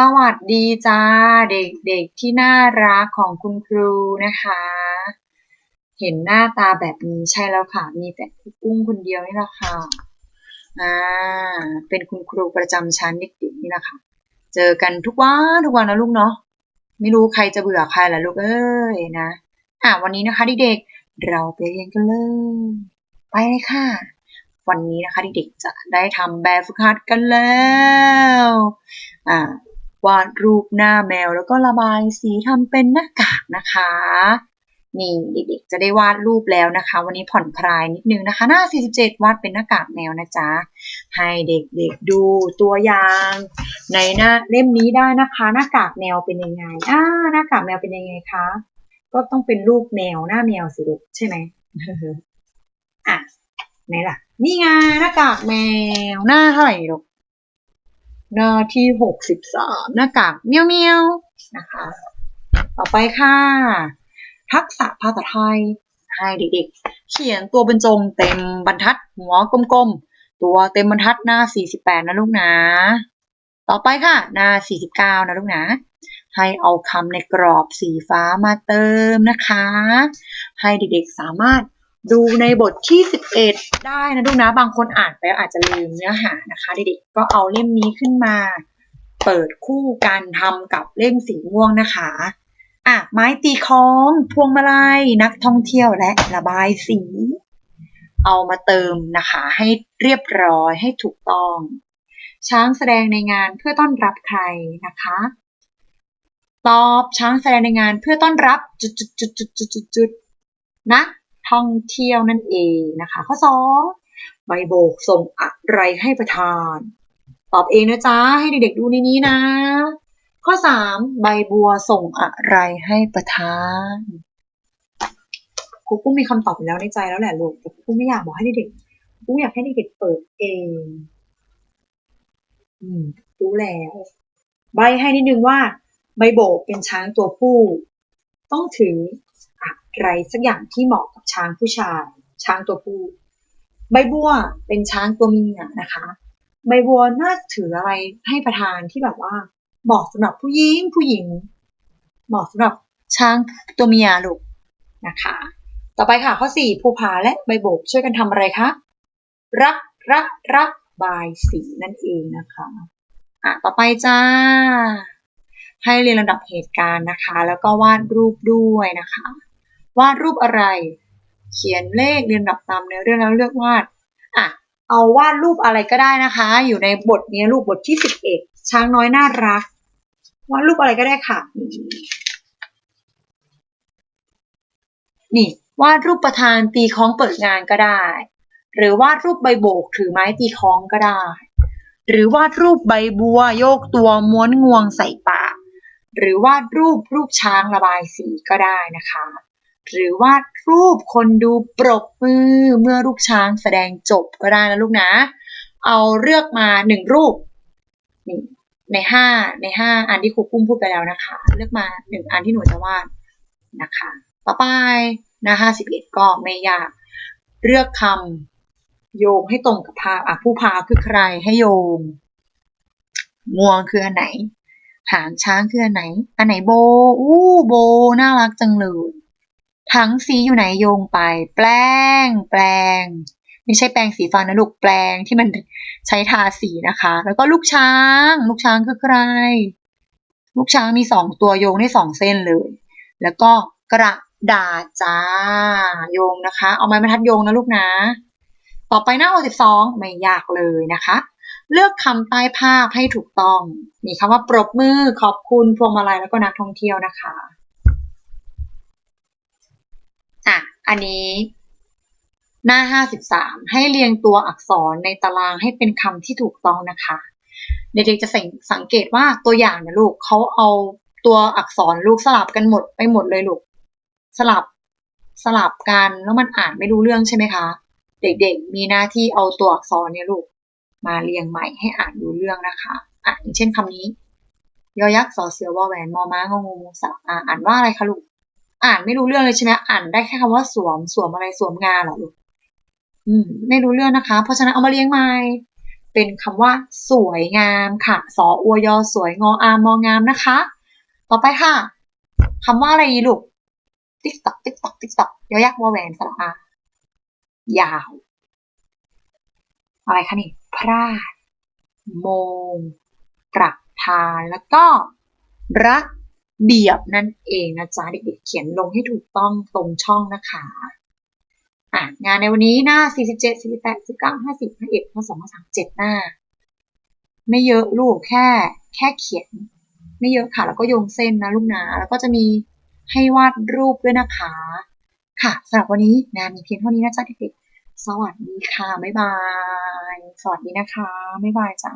สวัสดีจ้า เด็กๆที่น่ารักของคุณครูนะคะ เห็นหน้าตาแบบนี้ใช่แล้วค่ะ มีแต่ครูกุ้งคนเดียวนี่แหละค่ะอ่าเป็นคุณครูประจำชั้นเด็กๆนี่แหละค่ะ เจอกันทุกวันทุกวันนะลูกเนาะไม่รู้ใครจะเบื่อใครล่ะลูกเอ้ยนะอะวันนี้นะคะเด็กๆเราไปเรียนกันเลยไปเลยค่ะ วันนี้นะคะเด็กๆจะได้ทำแบบฝึกหัดกันแล้ว อ่า วาดรูปหน้าแมว แล้วก็ระบายสีทำเป็นหน้ากากนะคะ นี่เด็กๆจะได้วาดรูปแล้วนะคะ วันนี้ผ่อนคลายนิดนึงนะคะ หน้า 47 วาดเป็นหน้ากากแมวนะจ๊ะ ให้เด็กๆดูตัวอย่าง ในหน้าเล่มนี้ได้นะคะ หน้ากากแมวเป็นยังไงอ่าหน้ากากแมวเป็นยังไงคะก็ต้องเป็นรูปแมวหน้าแมวสิลูกใช่ไหมอะไหนล่ะ นี่ไงหน้ากากแมวหน้าเท่าไหร่ลูก หน้าที่หกสิบสามหน้ากากเมียวเมียวๆนะคะ ต่อไปค่ะ ทักษะภาษาไทยให้เด็กๆ เขียนตัวบรรจงเต็มบรรทัด หัวกลมๆ ตัวเต็มบรรทัดหน้า 48 นะลูกนะ ต่อไปค่ะ หน้า 49 นะลูกนะ ให้เอาคำในกรอบสีฟ้ามาเติมนะคะ ให้เด็กๆสามารถ ดูในบทที่ 11 ได้นะลูกนะ บางคนอ่านไปแล้วอาจจะลืมเนื้อหานะคะเด็กๆก็เอาเล่มนี้ขึ้นมา เปิดคู่กันทำกับเล่มสีม่วงนะคะอะไม้ตีคล้องพวงมาลัยนักท่องเที่ยวและระบายสี เอามาเติมนะคะ ให้เรียบร้อยให้ถูกต้อง ช้างแสดงในงานเพื่อต้อนรับใครนะคะ ตอบช้างแสดงในงานเพื่อต้อนรับจุดจุดจุดจุดจุดจุดจุดนัก ท่องเที่ยวนั่นเองนะคะ ข้อสองใบโบกส่งอะไรให้ประธาน ตอบเองนะจ๊ะ ให้เด็กๆดูในนี้นะ ข้อสามใบบัวส่งอะไรให้ประธานครูปุ้มมีคำตอบอยู่แล้วในใจแล้วแหละลูกแต่ครูปุ้มไม่อยากบอกให้เด็กๆครูอยากให้เด็กๆเปิดเอง อืม รู้แล้ว ใบให้นิดนึงว่า ใบโบกเป็นช้างตัวผู้ ต้องถือ ไรสักอย่างที่เหมาะกับช้างผู้ชาย ช้างตัวผู้ใบบัวเป็นช้างตัวเมียนะคะ ใบบัวน่าถืออะไรให้ประธานที่แบบว่าเหมาะสำหรับผู้หญิงผู้หญิงเหมาะสำหรับช้างตัวเมียลูกนะคะ ต่อไปค่ะข้อสี่ภูผาและใบโบกช่วยกันทำอะไรคะรักระระบายสีนั่นเองนะคะอะต่อไปจ้า ให้เรียนลำดับเหตุการณ์นะคะ แล้วก็วาดรูปด้วยนะคะ วาดรูปอะไร เขียนเลขเรียนลำดับตามเนื้อเรื่องแล้วเลือกวาดอะเอาวาดรูปอะไรก็ได้นะคะ อยู่ในบทนี้รูปบทที่สิบเอ็ดช้างน้อยน่ารักวาดรูปอะไรก็ได้ค่ะ นี่วาดรูปประธานตีคล้องเปิดงานก็ได้ หรือวาดรูปใบโบกถือไม้ตีคล้องก็ได้ หรือวาดรูปใบบัวโยกตัวม้วนงวงใส่ปากหรือวาดรูปรูปช้างระบายสีก็ได้นะคะ หรือวาดรูปคนดูปรบมือเมื่อลูกช้างแสดงจบก็ได้นะลูกนะ เอาเลือกมาหนึ่งรูปนี่ในห้าในห้าอันที่ครูปุ้มพูดไปแล้วนะคะ เลือกมาหนึ่งอันที่หนูจะวาดนะคะ ต่อไปหน้าห้าสิบเอ็ดก็ไม่ยาก เลือกคำโยงให้ตรงกับภาพอะผู้พาคือใครให้โยงงวงคืออันไหน หางช้างคืออันไหน อันไหนโบ อู้โบ น่ารักจังเลย ถังสีอยู่ไหนโยงไป แปลง แปลง ไม่ใช่แปรงสีฟันนะลูกแปลงที่มันใช้ทาสีนะคะ แล้วก็ลูกช้าง ลูกช้างคือใคร ลูกช้างมีสองตัวโยงได้สองเส้นเลย แล้วก็กระดาษจ้าโยงนะคะ เอาไม้บรรทัดโยงนะลูกนะ ต่อไปหน้า62ไม่ยากเลยนะคะ เลือกคำใต้ภาพให้ถูกต้อง มีคำว่าปรบมือขอบคุณพวงมาลัยแล้วก็นักท่องเที่ยวนะคะ อันนี้หน้า 53 ให้เรียงตัวอักษรในตารางให้เป็นคำที่ถูกต้องนะคะ เด็กๆจะสังเกตว่าตัวอย่างนะลูกเขาเอาตัวอักษรลูกสลับกันหมดไปหมดเลยลูกสลับสลับกันแล้วมันอ่านไม่รู้เรื่องใช่ไหมคะ เด็กๆ มีหน้าที่เอาตัวอักษรเนี่ยลูกมาเรียงใหม่ให้อ่านรู้เรื่องนะคะ อะอย่างเช่นคำนี้ ยอยักษ์สอเสือวอแหวนมอม้างองูมูสะอ่านว่าอะไรคะลูก อ่านไม่รู้เรื่องเลยใช่ไหมอ่านได้แค่คำว่าสวมสวมอะไรสวมงานเหรอลูกอืม ไม่รู้เรื่องนะคะ เพราะฉะนั้นเอามาเรียงใหม่เป็นคำว่า สวยงามค่ะสออวยอสวยงออามองามนะคะ ต่อไปค่ะคำว่าอะไรลูกติ๊กตอกติ๊กตอกติ๊กตอกยอยักษ์วอแหวนสระอายาว อะไรคะนี่ พลาด โมงประทานแล้วก็ระ เบียบนั่นเองนะจ๊ะเด็กๆเขียนลงให้ถูกต้องตรงช่องนะคะอะงานในวันนี้หน้า 47 48 19 50 51 52 37หน้า ไม่เยอะลูกแค่แค่เขียน ไม่เยอะค่ะ แล้วก็โยงเส้นนะลูกนะแล้วก็จะมีให้วาดรูปด้วยนะคะ ค่ะสำหรับวันนี้งานมีเพียงเท่านี้นะจ๊ะเด็กๆสวัสดีค่ะ บ๊ายบาย สวัสดีนะคะ บ๊ายบายจ้า